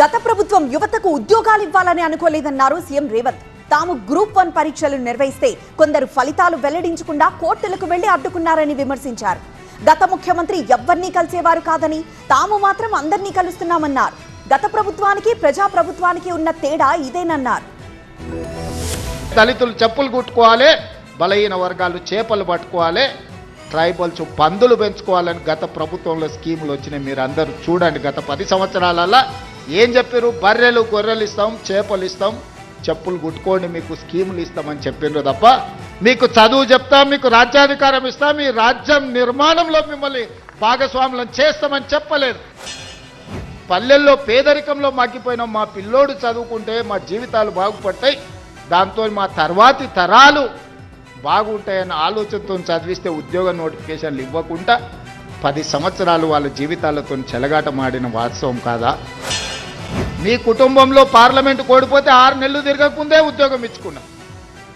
గత ప్రభుత్వం యువతకు ఉద్యోగాలు ఇవ్వాలని అనుకోలేదన్నారు సీఎం రేవంత్. తాము గ్రూప్ వన్ పరీక్షలు నిర్వహిస్తే కొందరు ఫలితాలు వెల్లడించకుండా కోర్టులకు వెళ్ళి అడ్డుకున్నారని విమర్శించారు. గత ముఖ్యమంత్రి ఎవ్వరినీ కలిసేవారు కాదని తాము మాత్రం అందరినీ కలుస్తున్నామన్నారు. గత ప్రభుత్వానికి ప్రజా ప్రభుత్వానికి ఉన్న తేడా ఇదేనన్నారు. దళితులు చెప్పులు కుట్టుకోవాలి బలహీన వర్గాలు చేపలు పట్టుకోవాలి ట్రైబల్స్ పందులు పెంచుకోవాలని గత ప్రభుత్వంలో స్కీములు వచ్చినాయి. మీరు అందరూ చూడండి గత పది సంవత్సరాలలో ఏం చెప్పారు బర్రెలు గొర్రెలు ఇస్తాం చేపలు ఇస్తాం. చెప్పులు కుట్టుకోండి మీకు స్కీములు ఇస్తామని చెప్పిండ్రు తప్ప మీకు చదువు చెప్తాం మీకు రాజ్యాధికారం ఇస్తాం మీ రాజ్యం నిర్మాణంలో మిమ్మల్ని భాగస్వాములను చేస్తామని చెప్పలేదు. పల్లెల్లో పేదరికంలో మగ్గిపోయిన మా పిల్లోడు చదువుకుంటే మా జీవితాలు బాగుపడతాయి. దాంతో మా తర్వాతి తరాలు బాగుంటాయన్న ఆలోచనతో చదివిస్తే ఉద్యోగ నోటిఫికేషన్లు ఇవ్వకుండా పది సంవత్సరాలు వాళ్ళ జీవితాలతో చెలగాటమాడిన వాస్తవం కాదా? మీ కుటుంబంలో పార్లమెంట్ కోడిపోతే ఆరు నెలలు తిరగకుందే ఉద్యోగం ఇచ్చుకున్నారు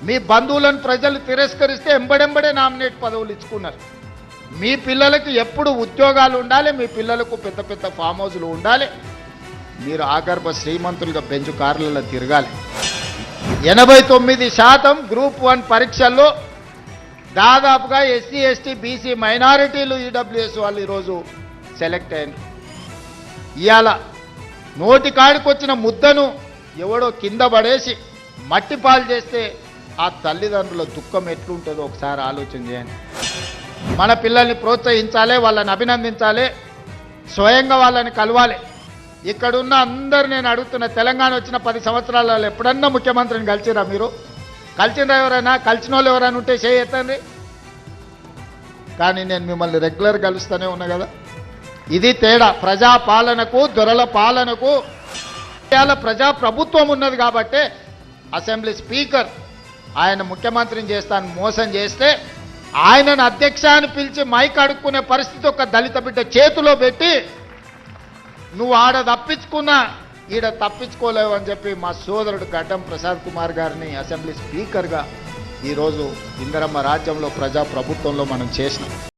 మీ బంధువులను ప్రజలు తిరస్కరిస్తే ఎంబడెంబడే నామినేట్ పదవులు ఇచ్చుకున్నారు. మీ పిల్లలకి ఎప్పుడు ఉద్యోగాలు ఉండాలి మీ పిల్లలకు పెద్ద పెద్ద ఫామ్ హౌస్లు ఉండాలి. మీరు ఆగర్భ శ్రీమంతులుగా బెంచు కార్లలో తిరగాలి. ఎనభై తొమ్మిది శాతం గ్రూప్ వన్ పరీక్షల్లో దాదాపుగా ఎస్సీ ఎస్టీ బీసీ మైనారిటీలు ఈడబ్ల్యూఎస్ వాళ్ళు ఈరోజు సెలెక్ట్ అయ్యారు. ఇవాళ నోటి కాడికొచ్చిన ముద్దను ఎవడో కింద పడేసి మట్టి పాలు చేస్తే ఆ తల్లిదండ్రుల దుఃఖం ఎట్లుంటుందో ఒకసారి ఆలోచన చేయండి. మన పిల్లల్ని ప్రోత్సహించాలి వాళ్ళని అభినందించాలి స్వయంగా వాళ్ళని కలవాలి. ఇక్కడున్న అందరు నేను అడుగుతున్న తెలంగాణ వచ్చిన పది సంవత్సరాలలో ఎప్పుడన్నా ముఖ్యమంత్రిని కలిసిరా మీరు? కలిసిరా ఎవరైనా? కలిసిన వాళ్ళు ఎవరైనా ఉంటే చేయొద్దండి కానీ నేను మిమ్మల్ని రెగ్యులర్ కలుస్తూనే ఉన్నా కదా. ఇది తేడా. ప్రజా పాలనకు దొరల పాలనకు ప్రజా ప్రభుత్వం ఉన్నది కాబట్టే అసెంబ్లీ స్పీకర్ ఆయన ముఖ్యమంత్రిని చేస్తాను మోసం చేస్తే ఆయనను అధ్యక్ష అని పిలిచి మైక్ అడుక్కునే పరిస్థితి ఒక దళిత బిడ్డ చేతిలో పెట్టి నువ్వు ఆడ తప్పించుకున్నా ఈడ తప్పించుకోలేవు అని చెప్పి మా సోదరుడు గడ్డం ప్రసాద్ కుమార్ గారిని అసెంబ్లీ స్పీకర్గా ఈరోజు ఇందరమ్మ రాజ్యంలో ప్రజా ప్రభుత్వంలో మనం చేసినాం.